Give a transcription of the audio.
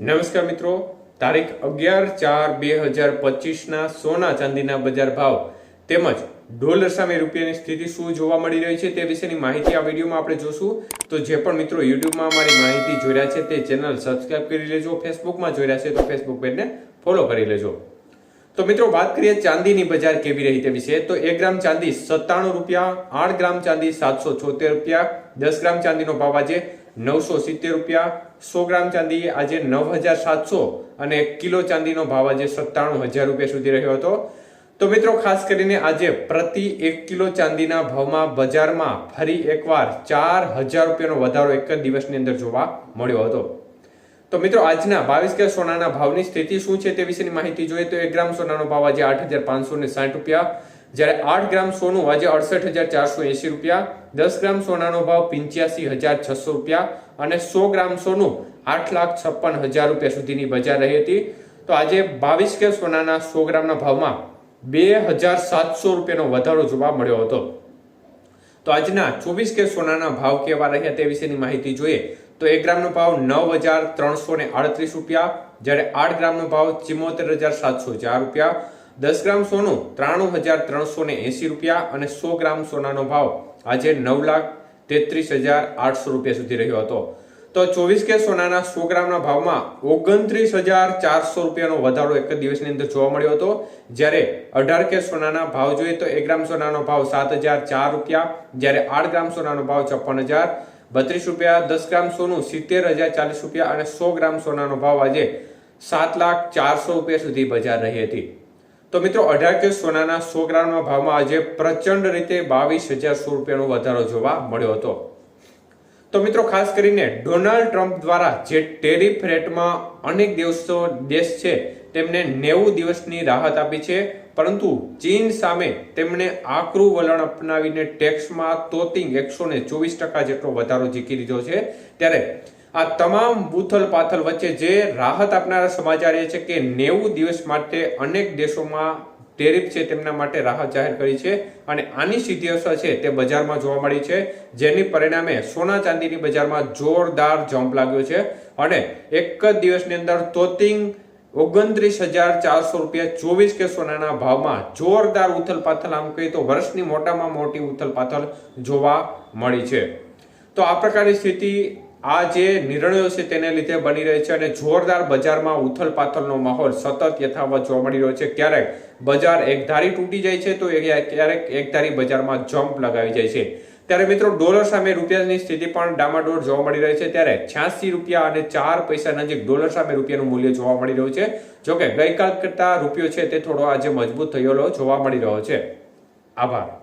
નમસ્કાર મિત્રો. તારીખ અગિયાર ચાર બે હજાર પચીસના સોના ચાંદીના બજાર ભાવ તેમજ ડોલર સામે રૂપિયાની સ્થિતિ શું જોવા મળી રહી છે તે વિશેની માહિતી આ વિડીયોમાં આપણે જોશું. તો જે પણ મિત્રો યુટ્યુબમાં અમારી માહિતી જોઈ રહ્યા છે તે ચેનલ સબસ્ક્રાઇબ કરી લેજો, ફેસબુકમાં જોઈ રહ્યા છે તો ફેસબુક પેજને ફોલો કરી લેજો. તો મિત્રો વાત કરીએ ચાંદીની બજાર કેવી રહી તે વિશે. તો એક ગ્રામ ચાંદી સત્તાણું રૂપિયા, આઠ ગ્રામ ચાંદી સાતસો છોતેર રૂપિયા, દસ ગ્રામ ચાંદીનો ભાવ આજે નવસો સિત્તેર રૂપિયા સો ગ્રામ ચાંદી આજે નવ હજાર સાતસો અને એક કિલો ચાંદીનો ભાવ આજે સત્તાણું હજાર રૂપિયા સુધી રહ્યો હતો. તો મિત્રો, ખાસ કરીને આજે પ્રતિ એક કિલો ચાંદીના ભાવમાં બજારમાં ફરી એકવાર ચાર હજાર રૂપિયાનો વધારો એક જ દિવસની અંદર જોવા મળ્યો હતો. તો મિત્રો, આજના બાવીસ કે સોનાના ભાવની સ્થિતિ શું છે તે વિશેની માહિતી જોઈએ તો એક ગ્રામ સોનાનો ભાવ આજે આઠ હજાર પાંચસો ને સાઠ રૂપિયા, જ્યારે આઠ ગ્રામ સોનું આજે અડસઠ હજાર ચારસો એસી રૂપિયા, દસ ગ્રામ સોનાનો ભાવ પંચ્યાસી હજાર છસો રૂપિયા અને સો ગ્રામ સોનું આઠ લાખ છપ્પન હજાર રૂપિયા સુધીની બજાર રહી હતી. તો આજે બાવીસ કે સોનાના સો ગ્રામના ભાવમાં બે હજાર સાતસો રૂપિયાનો વધારો જોવા મળ્યો હતો. તો આજના ચોવીસ કે સોનાના ભાવ કેવા રહ્યા તે વિશેની માહિતી જોઈએ તો એક ગ્રામનો ભાવ નવ હજાર ત્રણસો ને આડત્રીસ રૂપિયા, જ્યારે આઠ ગ્રામનો ભાવ ચિમોતેર હજાર સાતસો ચાર રૂપિયા, દસ ગ્રામ સોનું ત્રાણું હજાર ત્રણસો ને એસી રૂપિયા અને સો ગ્રામ સોનાનો ભાવ આજે નવ લાખ તેત્રીસ હજાર આઠસો રૂપિયા સુધી રહ્યો હતો. તો ચોવીસ કે સોનાના સો ગ્રામના ભાવમાં ઓગણત્રીસ હજાર ચારસો રૂપિયાનો વધારો એક જ દિવસની અંદર જોવા મળ્યો હતો. જ્યારે અઢાર કે સોનાના ભાવ જોઈએ તો એક ગ્રામ સોનાનો ભાવ સાત હજાર ચાર રૂપિયા, જ્યારે આઠ ગ્રામ સોનાનો ભાવ છપ્પન હજાર, બત્રીસ રૂપિયા, દસ ગ્રામ સોનું સિત્તેર હજાર ચાલીસ રૂપિયા અને સો ગ્રામ સોનાનો ભાવ આજે સાત લાખ ચારસો રૂપિયા સુધી બજાર રહી હતી. તો મિત્રો, અઢાર કે સોનાના સો ગ્રામના ભાવમાં આજે પ્રચંડ રીતે બાવીસ હજાર સો રૂપિયાનો વધારો જોવા મળ્યો હતો. તો મિત્રો, ખાસ કરીને ડોનાલ્ડ ટ્રમ્પ દ્વારા જે ટેરિફ રેટમાં અનેક દિવસો દેશ છે, તેમને નેવું દિવસની રાહત આપી છે, પરંતુ ચીન સામે તેમણે આકરું વલણ અપનાવીને ટેક્સમાં તોતિંગ એકસો ને ચોવીસ ટકા જેટલો વધારો ઝીકી લીધો છે, ત્યારે આ તમામ બુથલ પાથલ વચ્ચે જે રાહત આપનારા સમાચાર એ છે કે નેવું દિવસ માટે અનેક દેશોમાં ટેરિફ છે, તેમના માટે રાહત જાહેર કરી છે અને આની સીધી અસર છે તે બજારમાં જોવા મળી છે, જેની પરિણામે સોના ચાંદીની બજારમાં જોરદાર જમ્પ લાગ્યો છે અને એક જ દિવસની અંદર તોતિંગ ઓગણત્રીસ હજાર ચારસો રૂપિયા ચોવીસ કે સોનાના ભાવમાં જોરદાર ઉથલ પાથલ, આમ કહીએ તો વર્ષની મોટામાં મોટી ઉથલ પાથલ જોવા મળી છે. તો આ પ્રકારની સ્થિતિ આ જે નિર્ણયો છે તેને લીધે બની રહી છે અને જોરદાર બજારમાં ઉથલ પાથલનો માહોલ સતત યથાવત જોવા મળી રહ્યો છે. ક્યારેક બજાર એકધારી તૂટી જાય છે, તો ક્યારેક એકધારી બજારમાં જમ્પ લગાવી જાય છે. ત્યારે મિત્રો, ડોલર સામે રૂપિયાની સ્થિતિ પણ ડામાડોળ જોવા મળી રહી છે. ત્યારે છ્યાસી રૂપિયા અને ચાર પૈસા નજીક ડોલર સામે રૂપિયાનું મૂલ્ય જોવા મળી રહ્યું છે. જોકે ગઈકાલ કરતા રૂપિયો છે તે થોડો આજે મજબૂત થયેલો જોવા મળી રહ્યો છે. આભાર.